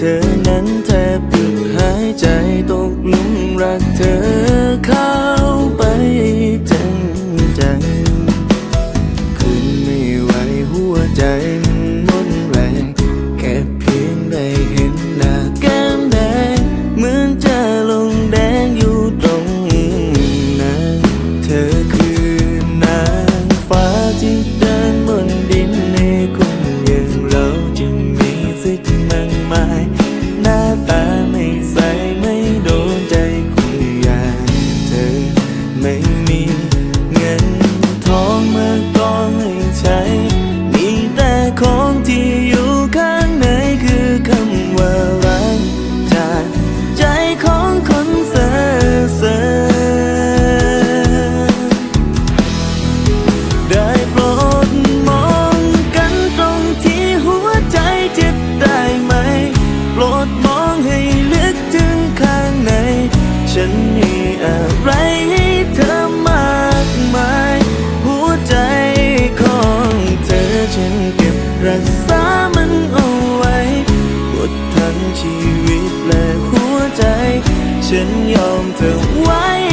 เธอนั้นแทบหยุดหายใจตกหลุมรักเธอ รักษามันเอาไว้หมดทั้งชีวิตและหัวใจ ฉันยอมเธอไว้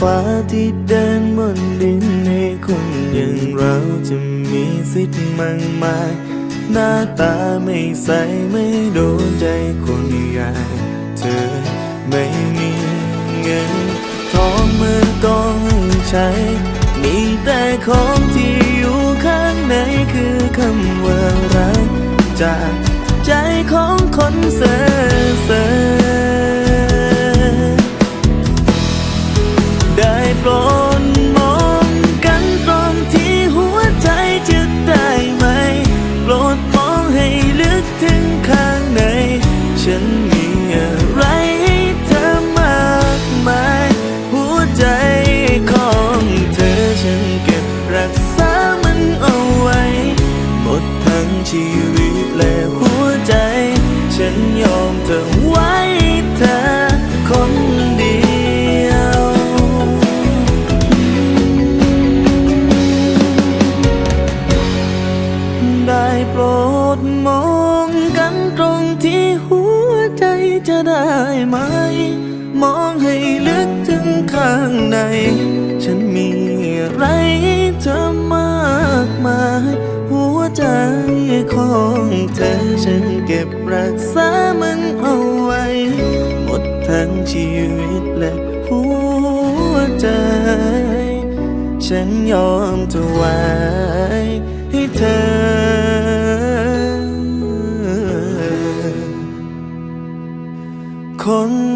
ฟ้าที่เดินบนดินให้คนอย่างเราจะมีสิทธิ์มากมาย หน้าตาไม่ใสไม่โดนใจคนอย่างเธอไม่มีเงินทองเมื่อกองให้ใช้ มีแต่ของที่อยู่ข้างในคือคำว่ารักจากใจของคนเซ่ จะได้ไหม มองให้ลึกถึงข้างใน ฉันมีอะไรเธอมากมาย หัวใจของเธอฉันเก็บรักษามันเอาไว้ หมดทั้งชีวิตและหัวใจ ฉันยอมเธอไว้ให้ คน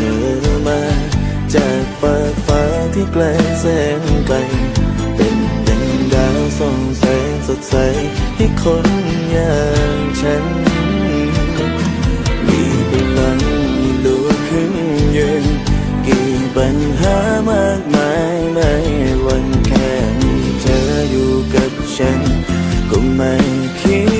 ธอมาจากฟาฟ้าที่ไกลแสนไกล เป็นดังดาวส่องแสงสดใสให้คนอย่างฉัน มีพลังมีลุกขึ้นยืนกี่ปัญหามากมายไม่วันแค่มีเธออยู่กับฉัน ก็ไม่คิด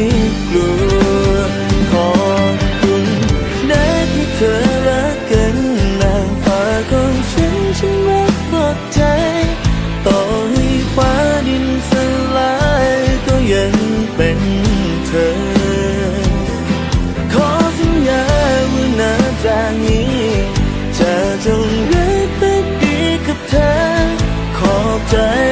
ใจ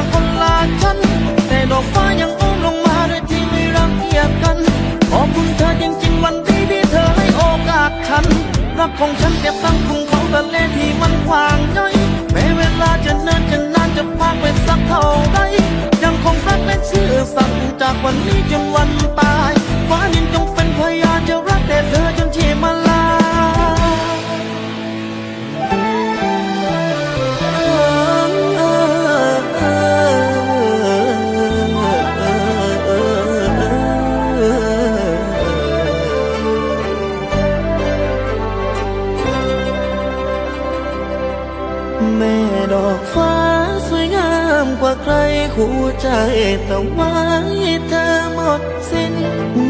างคนละชั้นแต่ดอกฟ้ายังอุ้มลงมาโดยที่ไม่รังเกียจกัน ขอบคุณเธอจริงๆวันที่ที่เธอให้โอกาสฉัน รักของฉันเก็บตั้งคุ้งของทะเลที่มันกว้างใหญ่แม้เวลาจะเนิ่นจะนานจะพากไปสักเท่าใดยังคงรักและเชื่อสั่งจากวันนี้จนวันตายฟ้าดินจง อห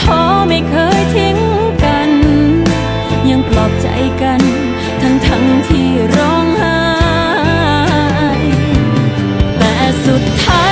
ท้อไม่เคยทิ้งกัน ยังปลอบใจกัน ทั้งทั้งที่ร้องไห้แต่สุดท้าย